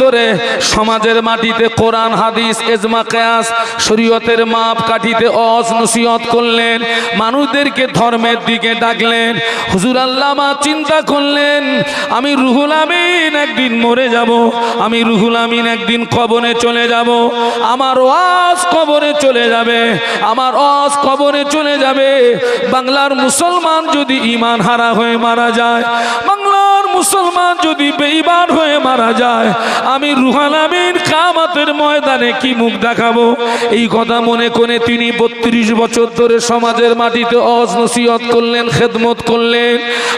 ধরে সমাজের মাটিতে কোরআন, হাদিস শরীয়তের মাপ কাঠিতে করলেন। মানুষদেরকে ধর্মের দিকে ডাকলেন। হুজুর আল্লামা চিন্তা করলেন, আমি রুহুল আমিন একদিন মরে যাব, আমি রুহুল আমিন একদিন কবরে চলে যাব, আমার ওয়াজ কবরে চলে যাবে, আমার অজ কবরে চলে যাবে, বাংলার মুসলমান যদি ইমান হারা হয়ে মারা যায়, বাংলার মুসলমান যদি বেইবার হয়ে মারা যায়, আমি রুহান আমিন কামাতের ময়দানে কি মুখ দেখাবো? এই কথা মনে করে তিনি বত্রিশ বছর ধরে সমাজের মাটিতে অজ নসিহত করলেন, খেদমত করলেন,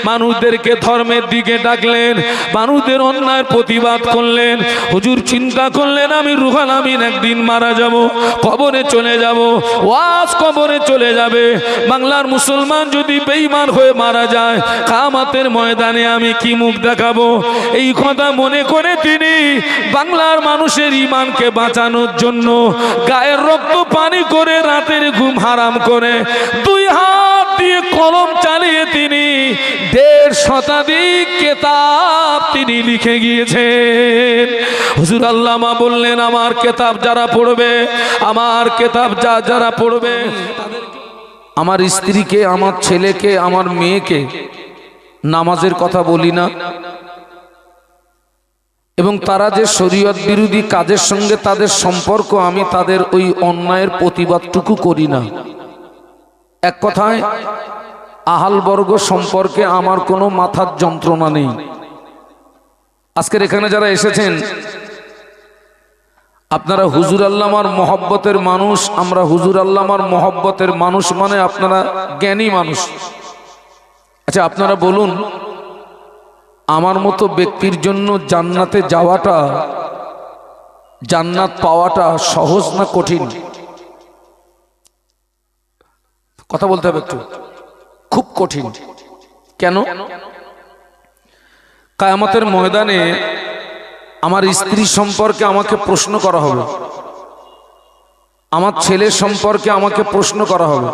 মানুষদেরকে ধর্মের দিকে ডাকলেন, মানুষদের অন্যায়ের প্রতিবাদ করলেন। হুজুর চিন্তা করলেন, আমি রুহাল আমিন একদিন মারা যাব, কবরে চলে যাব, ওয়াজ কবরে চলে যাবে। বাংলার মুসলমান যদি বেইমান হয়ে মারা যায়, কামাতের ময়দানে আমি কি মুখ দেখাবো? এই কথা মনে করে তিনি বাংলার মানুষের ইমানকে বাঁচানোর জন্য গায়ের রক্ত পানি করে রাতের ঘুম হারাম করে। দুই হাত দিয়ে কলম চালিয়ে তিনি দেড় শতাধিক কেতাব তিনি লিখে গিয়েছেন। হুজুর আল্লামা বললেন, আমার কেতাব যারা পড়বে, আমার কেতাব যা যারা পড়বে, আমার স্ত্রীকে, আমার ছেলেকে, আমার মেয়েকে নামাজের কথা বলি না? এবং তারা যে শরীয়ত বিরোধী কাজের সঙ্গে তাদের সম্পর্ক, আমি তাদের ওই অন্যায়ের প্রতিবাদটুকু করি না। এক কথায় আহালবর্গ সম্পর্কে আমার কোনো মাথার যন্ত্রণা নেই। আজকের এখানে যারা এসেছেন, আপনারা হুজুর আল্লামার মহব্বতের মানুষ, আমরা হুজুর আল্লামার মহব্বতের মানুষ মানে আপনারা জ্ঞানী মানুষ। আচ্ছা আপনারা বলুন আমার মতো ব্যক্তির জন্য জান্নাতে যাওয়াটা, জান্নাত পাওয়াটা সহজ না কঠিন? কথা বলতে হবে একটু। খুব কঠিন। কেন? কায়ামতের ময়দানে আমার স্ত্রী সম্পর্কে আমাকে প্রশ্ন করা হবে। আমার ছেলে সম্পর্কে আমাকে প্রশ্ন করা হবে।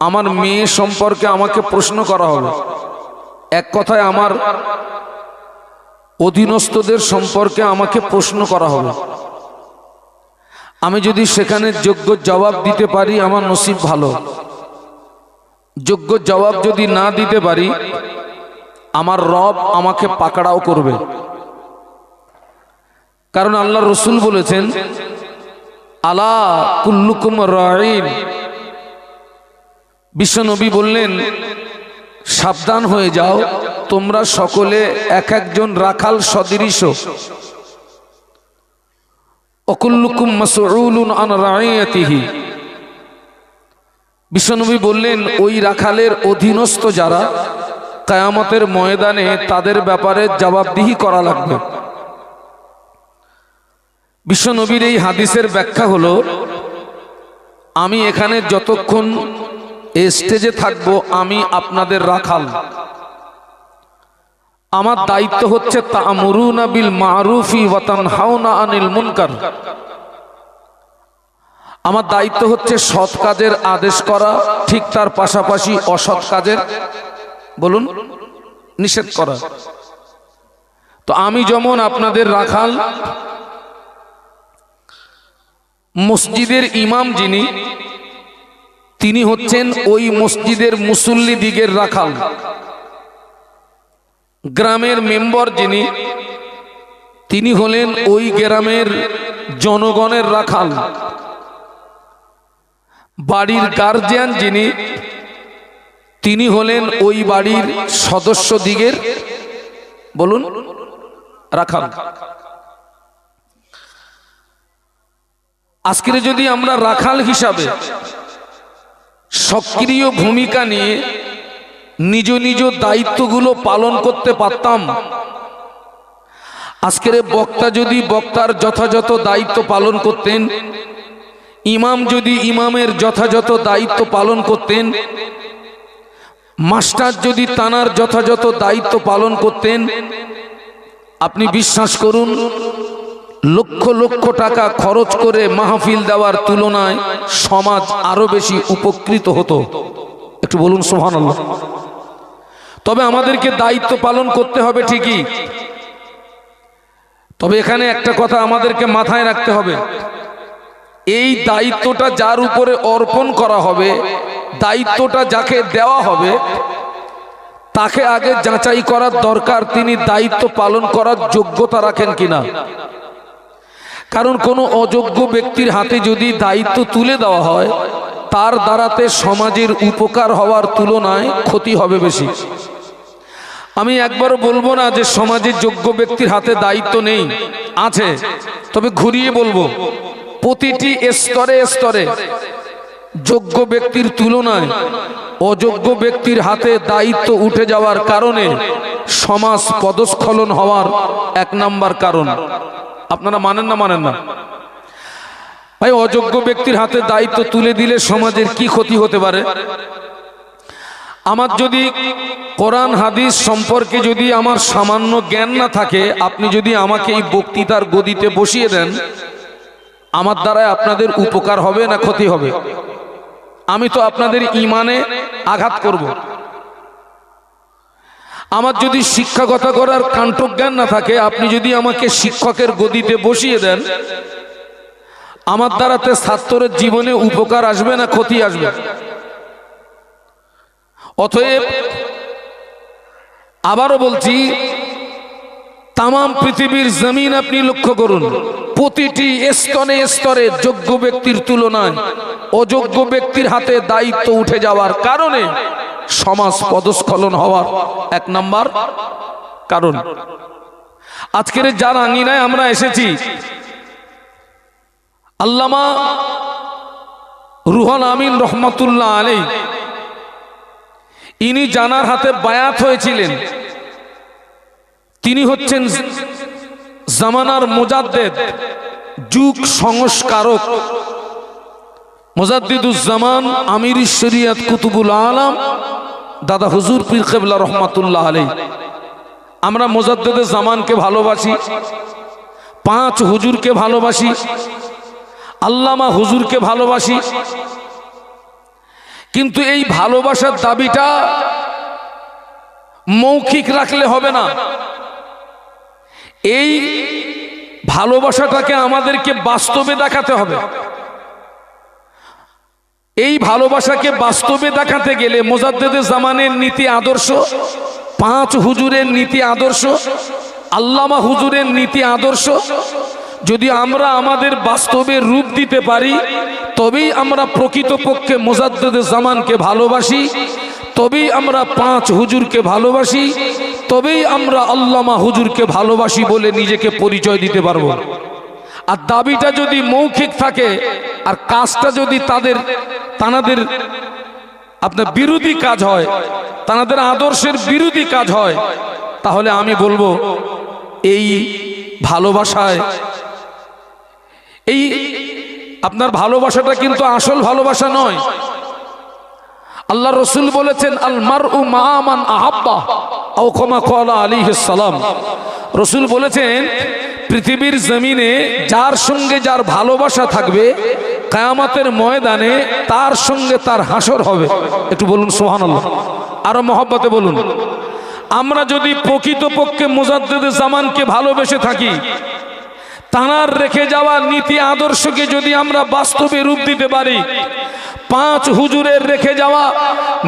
আমার মেয়ে সম্পর্কে আমাকে প্রশ্ন করা হবে। এক কথায় আমার অধীনস্থদের সম্পর্কে আমাকে প্রশ্ন করা হবে। আমি যদি সেখানে যোগ্য জবাব দিতে পারি, আমার নসিব ভালো। যোগ্য জবাব যদি না দিতে পারি, আমার রব আমাকে পাকড়াও করবে। কারণ আল্লাহ রসুল বলেছেন, আলা কুল্লুকুম রাইন বিশ্বনবী বললেন সাবধান হয়ে যাও। তোমরা সকলে এক একজন রাখাল সদৃশ। অকুল্লুকুম বিশ্বনবী বললেন, ওই রাখালের অধীনস্থ যারা, কায়ামতের ময়দানে তাদের ব্যাপারে জবাবদিহি করা লাগবে। বিশ্বনবীর এই হাদিসের ব্যাখ্যা হলো, আমি এখানে যতক্ষণ স্টেজে থাকব আমি আপনাদের রাখাল। আমার দায়িত্ব হচ্ছে মারুফি হাওনা আনিল মুনকার। আমার দায়িত্ব হচ্ছে সৎ কাজের আদেশ করা, ঠিক তার পাশাপাশি অসৎ কাজের, বলুন, নিষেধ করা। তো আমি যেমন আপনাদের রাখাল, মসজিদের ইমাম যিনি তিনি হচ্ছেন ওই মসজিদের মুসল্লি দিগের রাখাল। গ্রামের মেম্বর যিনি, তিনি হলেন ওই গ্রামের জনগণের রাখাল। বাড়ির গার্জিয়ান যিনি, তিনি হলেন ওই বাড়ির সদস্য দিগের, বলুন, রাখাল। আজকের যদি আমরা রাখাল হিসাবে সক্রিয় ভূমিকা নিয়ে নিজ নিজ দায়িত্বগুলো পালন করতে পারতাম। আজকের বক্তা যদি বক্তার যথাযথ দায়িত্ব পালন করতেন, ইমাম যদি ইমামের যথাযথ দায়িত্ব পালন করতেন, মাস্টার যদি তানার যথাযথ দায়িত্ব পালন করতেন, আপনি বিশ্বাস করুন লক্ষ লক্ষ টাকা খরচ করে মাহফিল দেওয়ার তুলনায় সমাজ আরও বেশি উপকৃত হতো। একটু বলুন সোহান তবে আমাদেরকে দায়িত্ব পালন করতে হবে ঠিকই। তবে এখানে একটা কথা আমাদেরকে মাথায় রাখতে হবে। এই দায়িত্বটা যার উপরে অর্পণ করা হবে, দায়িত্বটা যাকে দেওয়া হবে, তাকে আগে যাচাই করার দরকার, তিনি দায়িত্ব পালন করার যোগ্যতা রাখেন কিনা। কারণ কোনো অযোগ্য ব্যক্তির হাতে যদি দায়িত্ব তুলে দেওয়া হয়, তার দ্বারাতে সমাজের উপকার হওয়ার তুলনায় ক্ষতি হবে বেশি। আমি একবারও বলব না যে সমাজের যোগ্য ব্যক্তির হাতে দায়িত্ব নেই, আছে। তবে ঘুরিয়ে বলব, প্রতিটি স্তরে স্তরে যোগ্য ব্যক্তির তুলনায় অযোগ্য ব্যক্তির হাতে দায়িত্ব উঠে যাওয়ার কারণে সমাজ পদস্খলন হওয়ার এক নাম্বার কারণ। আপনারা মানেন না মানেন না। ভাই, অযোগ্য ব্যক্তির হাতে দায়িত্ব তুলে দিলে সমাজের কি ক্ষতি হতে পারে? আমার যদি কোরআন, হাদিস সম্পর্কে যদি আমার সামান্য জ্ঞান না থাকে, আপনি যদি আমাকে এই বক্তৃতার গদিতে বসিয়ে দেন, আমার দ্বারা আপনাদের উপকার হবে না ক্ষতি হবে? আমি তো আপনাদের ইমানে আঘাত করব। আমার যদি শিক্ষাগত করার কাণ্ঠজ্ঞান না থাকে, আপনি যদি আমাকে শিক্ষকের গদিতে বসিয়ে দেন, আমার দ্বারাতে ছাত্রের জীবনে উপকার আসবে না ক্ষতি আসবে? অতএব আবারও বলছি তাম পৃথিবীর জমিন আপনি লক্ষ্য করুন, প্রতিটি স্তরে স্তরে যোগ্য ব্যক্তির তুলনায় অযোগ্য ব্যক্তির হাতে দায়িত্ব উঠে যাওয়ার কারণে সমাজ পদস্খলন হওয়ার এক নাম্বার কারণ। আজকের যার আঙিনায় আমরা এসেছি, আল্লামা রুহন আমিন রহমতুল্লাহ আলী ইনি জানার হাতে বায়াত হয়েছিলেন। তিনি হচ্ছেন জামানার মোজাদ্দেদ, যুগ সংস্কারক মোজাদ্দিদুজ্জামান আমির শরিয়াত কুতুবুল আলম, দাদা হুজুর পীর কেবলা রহমাতুল্লাহ আলী আমরা মোজাদ্দেদের জামানকে ভালোবাসি, পাঁচ হুজুরকে ভালোবাসি, আল্লামা হুজুরকে ভালোবাসি। কিন্তু এই ভালোবাসার দাবিটা মৌখিক রাখলে হবে না। এই ভালোবাসাটাকে আমাদেরকে বাস্তবে দেখাতে হবে। এই ভালোবাসাকে বাস্তবে দেখাতে গেলে মোজাদ্দেদে জামানের নীতি আদর্শ, পাঁচ হুজুরের নীতি আদর্শ, আল্লামা হুজুরের নীতি আদর্শ। যদি আমরা আমাদের বাস্তবে রূপ দিতে পারি, তবেই আমরা প্রকৃতপক্ষে মোজাদ্দেদে জামানকে ভালোবাসি, তবেই আমরা পাঁচ হুজুরকে ভালোবাসি, তবেই আমরা আল্লামা হুজুরকে ভালোবাসি বলে নিজেকে পরিচয় দিতে পারব। আর দাবিটা যদি মৌখিক থাকে আর কাজটা যদি তাদের, তানাদের আপনার বিরোধী কাজ হয়, তানাদের আদর্শের বিরোধী কাজ হয়, তাহলে আমি বলব এই ভালোবাসায়, এই আপনার ভালোবাসাটা কিন্তু আসল ভালোবাসা নয়। আল্লাহ রসুল বলেছেন আলমার উ মামান আহাব্বা ক্ষমা কলা আলী সালাম। রসুল বলেছেন, পৃথিবীর জমিনে যার সঙ্গে যার ভালোবাসা থাকবে, কায়ামাতের ময়দানে তার সঙ্গে তার হাসর হবে। একটু বলুন সোহান আল্লাহ আরও মহব্বতে বলুন। আমরা যদি প্রকৃতপক্ষে মুজাদ্দেদ জামানকে ভালোবেসে থাকি তাঁর রেখে যাওয়া নীতি আদর্শকে যদি আমরা বাস্তবে রূপ দিতে পারি, পাঁচ হুজুরের রেখে যাওয়া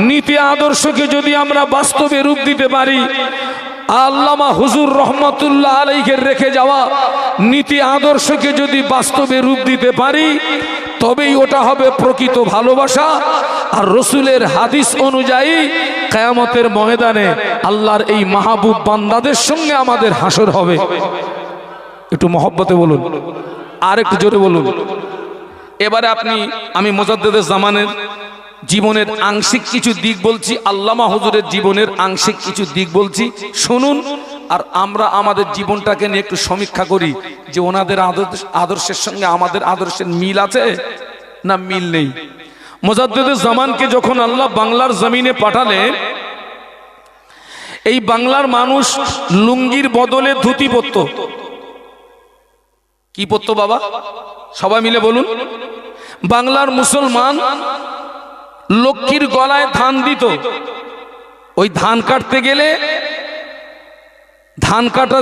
নীতি আদর্শকে যদি আমরা বাস্তবে রূপ দিতে পারি, আল্লামা হুজুর রহমতুল্লাহ আলাইকে রেখে যাওয়া নীতি আদর্শকে যদি বাস্তবে রূপ দিতে পারি, তবেই ওটা হবে প্রকৃত ভালোবাসা। আর রসুলের হাদিস অনুযায়ী কেয়ামতের ময়দানে আল্লাহর এই মাহবুব বান্দাদের সঙ্গে আমাদের হাসর হবে। একটু মহব্বতে বলুন। আর একটু জোরে বলুন। এবারে আপনি, আমি মোজাদ্দেদের জামানের জীবনের আংশিক কিছু দিক বলছি, আল্লামা হুজুরের জীবনের আংশিক কিছু দিক বলছি। শুনুন, আর আমরা আমাদের জীবনটাকে নিয়ে একটু সমীক্ষা করি যে ওনাদের আদর্শ- আদর্শের সঙ্গে আমাদের আদর্শের মিল আছে না মিল নেই? মোজাদ্দেদের জামানকে যখন আল্লাহ বাংলার জমিনে পাঠালেন, এই বাংলার মানুষ লুঙ্গির বদলে ধুতি পরত। কি পড়তো বাবা? সবাই মিলে বলুন। বাংলার মুসলমান লক্ষ্মীর গলায় ধান দিত। ওই ধান কাটতে গেলে ধান কাটা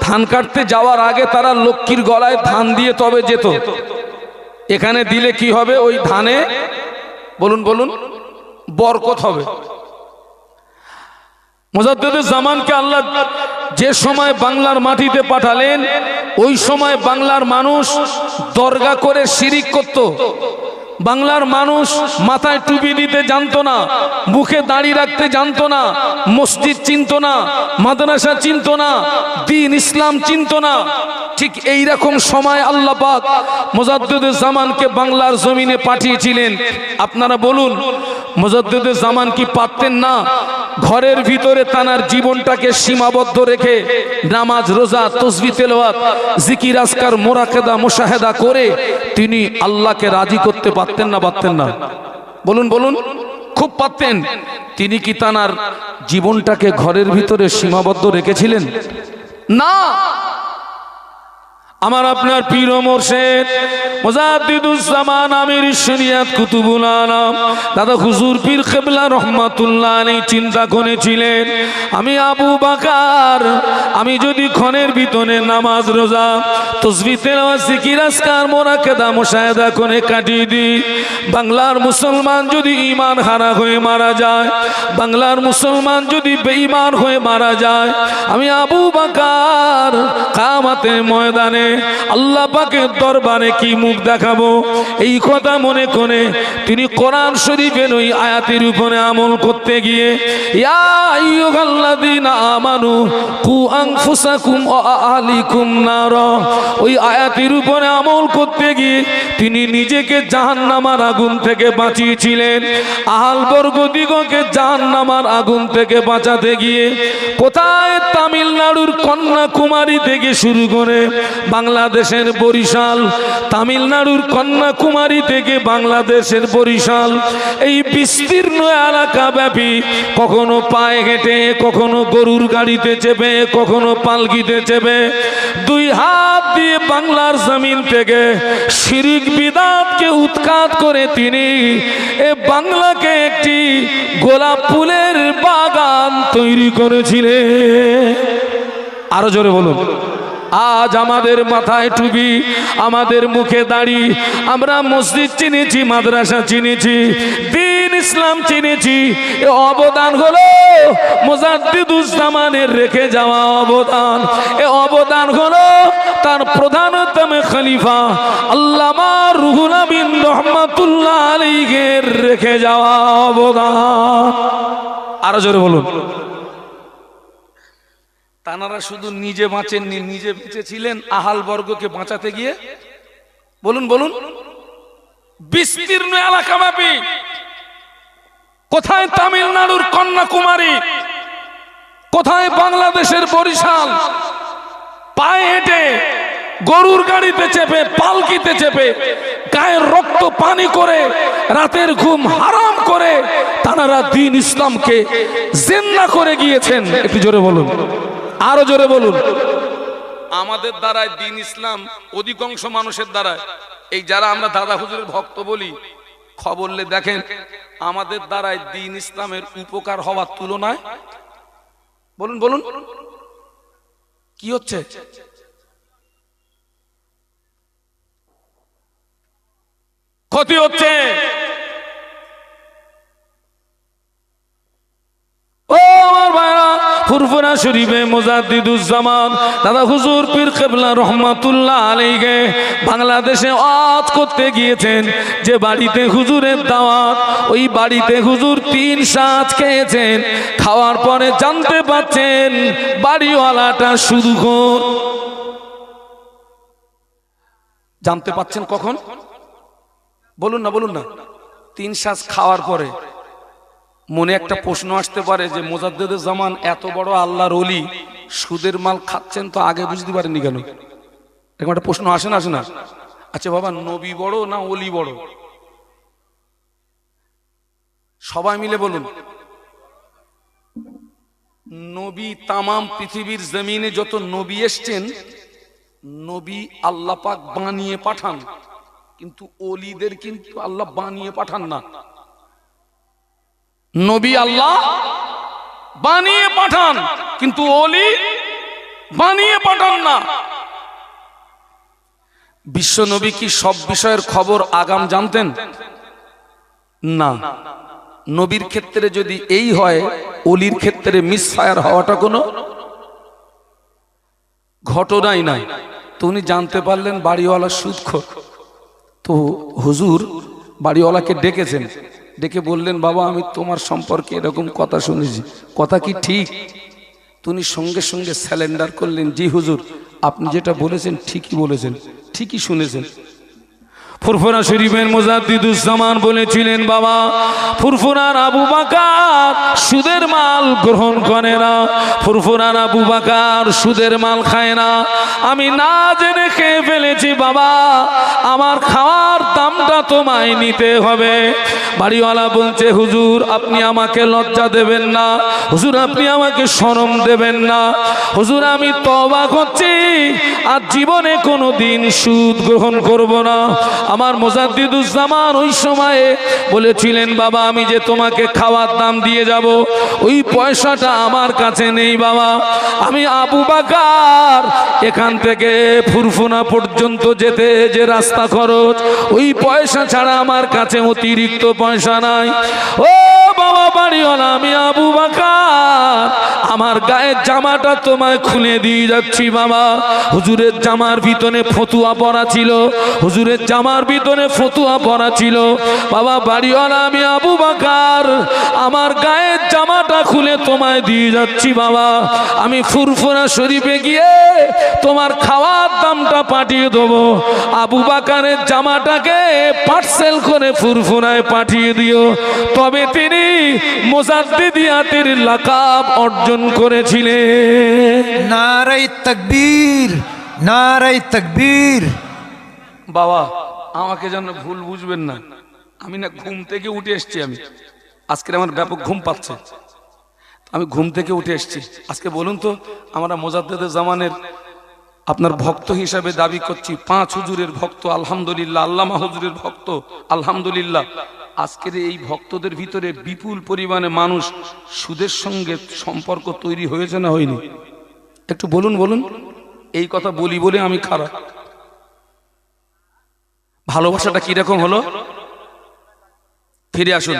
ধান কাটতে যাওয়ার আগে তারা লক্ষ্মীর গলায় ধান দিয়ে তবে যেত। এখানে দিলে কি হবে? ওই ধানে বলুন বলুন, বরকত হবে। মোজাদ্দেদের জামানকে আল্লাহ যে সময় বাংলার মাটিতে পাঠালেন, ওই সময় বাংলার মানুষ দরগা করে শিরিক করত। বাংলার মানুষ মাথায় টুপি দিতে জানতো না, মুখে দাড়ি রাখতে জানতো না, মসজিদ চিনত না, মাদ্রাসা চিনত না, দিন ইসলাম চিনত না। ঠিক এই রকম সময় আল্লাহ পাক জামানকে বাংলার জমিনে পাঠিয়েছিলেন। আপনারা বলুন জামান কি পারতেন না? ঘরের ভিতরে তানার জীবনটাকে সীমাবদ্ধ রেখে নামাজ, রোজা, তসবি তেলোয়াত জিকির আসকার মোরাকেদা মোশাহেদা করে তিনি আল্লাহকে রাজি করতে পারতেন না পারতেন না। বলুন বলুন, খুব পারতেন। তিনি কি তানার জীবনটাকে ঘরের ভিতরে সীমাবদ্ধ রেখেছিলেন? না। আমার আপনার পীর মোর্শেদ মোজাদ্দিদুজ্জামান আমির শরিয়াত কুতুবুল আলম। দাদা হুজুর পীর কেবলা রহমাতুল্লাহ আলী চিন্তা করেছিলেন আমি আবু বাকার, আমি যদি ক্ষণের ভিতরে নামাজ রোজা, তসবি তেলাওয়াত, জিকির আসকার মোরাকেদা মুশাহেদা করে কাটিয়ে দিই। বাংলার মুসলমান যদি ঈমান হারা হয়ে মারা যায়, বাংলার মুসলমান যদি বেঈমান হয়ে মারা যায়, আমি আবু বাকার কামাতের ময়দানে আল্লাহ পাকের দরবারে কি মুখ দেখাবো? এই কথা মনে করে তিনি কোরআন শরীফের ওই আয়াতের উপরে আমল করতে গিয়ে আমানু, কু আহলিকুম নার। ওই আয়াতের উপরে আমল করতে গিয়ে তিনি নিজেকে জাহান্নামার আগুন থেকে বাঁচিয়েছিলেন। আহাল বর্গ দিগকে জাহান্নামার আগুন থেকে বাঁচাতে গিয়ে কোথায় তামিলনাড়ুর কন্যাকুমারী থেকে শুরু করে বাংলাদেশের বরিশাল, তামিলনাড়ুর কন্যাকুমারী থেকে বাংলাদেশের বরিশাল। এই বিস্তীর্ণ এলাকা ব্যাপী কখনো পায়ে হেঁটে, কখনো গরুর গাড়িতে চেপে, কখনো পালকিতে চেপে, দুই হাত দিয়ে বাংলার জমিন থেকে শিরিক বিদাতকে উৎখাত করে তিনি এ বাংলাকে একটি গোলাপ ফুলের বাগান তৈরি করেছিলেন। আরও জোরে বলুন। আজ আমাদের মাথায় টুপি, আমাদের মুখে দাড়ি, আমরা মসজিদ চিনেছি, মাদ্রাসা চিনেছি, দিন ইসলাম চিনেছি অবদান হলো মোজাদ্দিদুজ্জামানের রেখে যাওয়া অবদান, এ অবদান হলো তার প্রধানতম খলিফা, আল্লামা রুহুল আমিন রহমাতুল্লাহ আলীগের রেখে যাওয়া অবদান। আরও জোরে বলুন। তানারা শুধু নিজে বাঁচেননি, নিজে বেঁচেছিলেন আহাল বর্গকে বাঁচাতে গিয়ে। বলুন বলুন। বিস্তীর্ণ এলাকা ব্যাপী কোথায় তামিলনাড়ুর কন্যাকুমারী? কোথায় বাংলাদেশের বরিশাল? পায়ে হেঁটে গরুর গাড়িতে চেপে, পালকিতে চেপে গায়ের রক্ত পানি করে, রাতের ঘুম হারাম করে তারা দিন ইসলামকে জেন্না করে গিয়েছেন। একটু জোরে বলুন। আরও জোরে বলুন। আমাদের দ্বারায় দিন ইসলাম অধিকাংশ মানুষের দ্বারায়। এই যারা আমরা দাদা হুজুরের ভক্ত বলি খবরলে দেখেন, আমাদের দ্বারায় দিন ইসলামের উপকার হওয়ার তুলনায় বলুন বলুন। কি হচ্ছে? ক্ষতি হচ্ছে। ও আমার ভাইরা। ফুরফুরা শরীফে মোজাদ্দিদুজ্জামান। দাদা হুজুর পীর কেবলা রহমাতুল্লাহ আলাইকে বাংলাদেশে আজ করতে গিয়েছেন। যে বাড়িতে হুজুরের দাওয়াত, ওই বাড়িতে হুজুর তিন সাজ খেয়েছেন। খাওয়ার পরে জানতে পাচ্ছেন বাড়িওয়ালাটা শুধু ঘোর জানতে পাচ্ছেন কখন? বলুন না বলুন না। তিন শ্বাস খাওয়ার পরে। মনে একটা প্রশ্ন আসতে পারে যে মোজাদ্দেদের জামান এত বড় আল্লাহর অলি সুদের মাল খাচ্ছেন তো আগে বুঝতে পারেননি কেন? এরকম একটা প্রশ্ন আসে না আসে না? আচ্ছা বাবা, নবী বড় না অলি বড়? সবাই মিলে বলুন। নবী তামাম পৃথিবীর জমিনে যত নবী এসছেন, নবী আল্লাপাক বানিয়ে পাঠান, কিন্তু অলিদের কিন্তু আল্লাহ বানিয়ে পাঠান না। নবী আল্লাহ বানিয়ে পাঠান, কিন্তু অলি বানিয়ে পাঠান না। বিশ্ব নবী কি সব বিষয়ের খবর আগাম জানতেন? না। নবীর ক্ষেত্রে যদি এই হয় অলির ক্ষেত্রে মিসফায়ার হওয়াটা কোনো ঘটনাই নাই। তো উনি জানতে পারলেন বাড়িওয়ালা সুদখোর তো হুজুর বাড়িওয়ালাকে ডেকেছেন। ডেকে বললেন, বাবা, আমি তোমার সম্পর্কে এরকম কথা শুনেছি। কথা কি ঠিক? তুমি সঙ্গে সঙ্গে স্যালেন্ডার করলেন, জি হুজুর, আপনি যেটা বলেছেন ঠিকই বলেছেন, ঠিকই শুনেছেন। ফুরফুরা শরীফের মোজাদ্দিদুজ্জামান বলেছিলেন, বাবা, ফুরফুরার আবু বাকার সুদের মাল গ্রহণ করে না। ফুরফুরার আবু বাকার সুদের মাল খায় না। আমি না জেনে খেয়ে ফেলেছি, বাবা। আমার খাওয়ার দামটা তোমায় নিতে হবে। বাড়িওয়ালা বলছে, হুজুর, আপনি আমাকে লজ্জা দেবেন না। হুজুর, আপনি আমাকে শরম দেবেন না। হুজুর, আমি তবা করছি আর জীবনে কোনো দিন সুদ গ্রহণ করব না। আমার মোজাদ্দিদুজ্জামান ওই সময়ে বলেছিলেন, বাবা, আমি যে তোমাকে খাওয়ার দাম দিয়ে যাব, ওই পয়সাটা আমার কাছে নেই বাবা। আমি আবু বাকার, এখান থেকে ফুরফুনা পর্যন্ত যেতে যে রাস্তা খরচ, ওই পয়সা ছাড়া আমার কাছে অতিরিক্ত পয়সা নাই। ও বাবা বাড়িওয়ালা, আমি আবু বাকার। আমার গায়ের জামাটা তোমায় খুলে দিয়ে যাচ্ছি বাবা। হুজুরের জামার ভিতরে ফতুয়া পরা ছিল। হুজুরের জামার ভিতরে ফতুয়া পরা ছিল। বাবা বাড়িওয়ালা, আমি আবু বাকার। আমার গায়ের জামাটা খুলে তোমায় দিয়ে যাচ্ছি বাবা। আমি ফুরফুরা শরীফে গিয়ে তোমার খাওয়ার দামটা পাঠিয়ে দেবো। আবু বাকারের জামাটাকে পার্সেল করে ফুরফুরায় পাঠিয়ে দিও। তবে তিনি মোজাদ্দিদিয়াতের লাকাব অর্জন করেছিলেন। নারাই তকবীর নারাই তকবীর। বাবা আমাকে যেন ভুল বুঝবেন না। আমি না ঘুম থেকে উঠে এসেছি আমি। আজকে আমার ব্যাপক ঘুম পাচ্ছে। আমি ঘুম থেকে উঠে এসেছি। আজকে বলুন তো আমরা মোজাদ্দেদের জামানের আপনার ভক্ত হিসাবে দাবি করছি, পাঁচ হুজুরের ভক্ত, আলহামদুলিল্লাহ, আল্লামা হুজুরের ভক্ত, আলহামদুলিল্লাহ। আজকের এই ভক্তদের ভিতরে বিপুল পরিমাণে মানুষ সুদের সঙ্গে সম্পর্ক তৈরি হয়েছে না হয়নি? একটু বলুন বলুন। এই কথা বলি বলে আমি খারাপ। ভালোবাসাটা কীরকম হলো? ফিরে আসুন।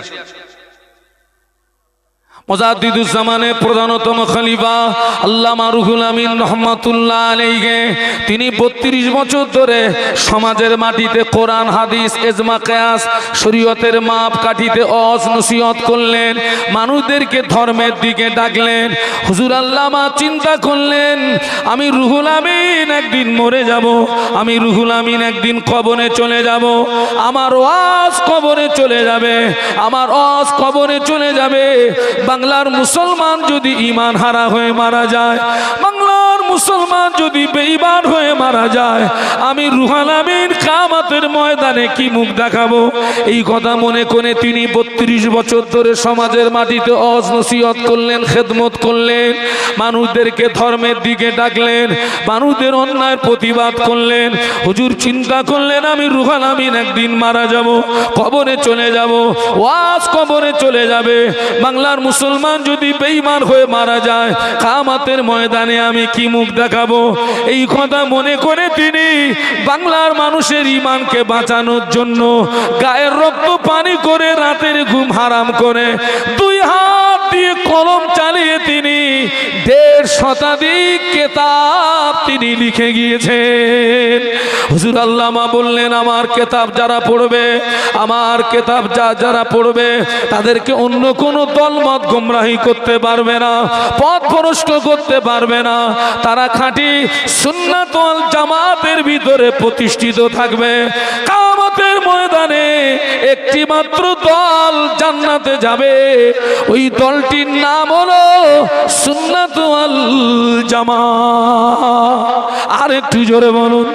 মোজাদ্দিদুজ্জামানের প্রধানতম খলিফা আল্লামা রুহুল আমিন রহমাতুল্লাহ আলাইকে তিনি বত্রিশ বছর ধরে সমাজের মাটিতে হাদিস এজমা মাপ কাঠিতে করলেন। মানুষদেরকে ধর্মের দিকে ডাকলেন। হুজুর আল্লামা চিন্তা করলেন, আমি রুহুল আমিন একদিন মরে যাব, আমি রুহুল আমিন একদিন কবরে চলে যাব। আমার ওয়াজ কবরে চলে যাবে, আমার অজ কবরে চলে যাবে। বাংলার মুসলমান যদি ইমান হারা হয়ে মারা যায় বাংলার মুসলমান যদি বেঈমান হয়ে মারা যায়। আমি রুহান আমিন কামাতের ময়দানে কি মুখ দেখাবো? এই কথা মনে করে তিনি বত্রিশ বছর ধরে সমাজের মাটিতে অজ নসিহত করলেন, খেদমত করলেন, মানুষদেরকে ধর্মের দিকে ডাকলেন, মানুষদের অন্যায় প্রতিবাদ করলেন। হুজুর চিন্তা করলেন, আমি রুহান আমিন একদিন মারা যাব, কবরে চলে যাব, ওয়াজ কবরে চলে যাবে। বাংলার মুসলমান যদি বেঈমান হয়ে মারা যায় কামাতের ময়দানে আমি কি মুখ দেখাবো? এই কথা মনে করে তিনি বাংলার মানুষের ইমানকে বাঁচানোর জন্য গায়ের রক্ত পানি করে রাতের ঘুম হারাম করে দুই হাত দিয়ে কলম চালিয়ে তিনি দেড় শতাধিক কেতাব তিনি লিখে গিয়েছেন। হুজুর আল্লামা বললেন, আমার কেতাব যারা পড়বে, আমার কেতাব যা যারা পড়বে, তাদেরকে অন্য কোনো দলমত গোমরাহি করতে পারবে না, পথ ভ্রষ্ট করতে পারবে না। তারা খাঁটি সুন্নাত ওয়াল জামাতের ভিতরে প্রতিষ্ঠিত থাকবে। কামতের ময়দানে একটি মাত্র দল জান্নাতে যাবে। ওই দলটির নাম হলো সুন্নাত জামা আর একটু জোরে বলুন।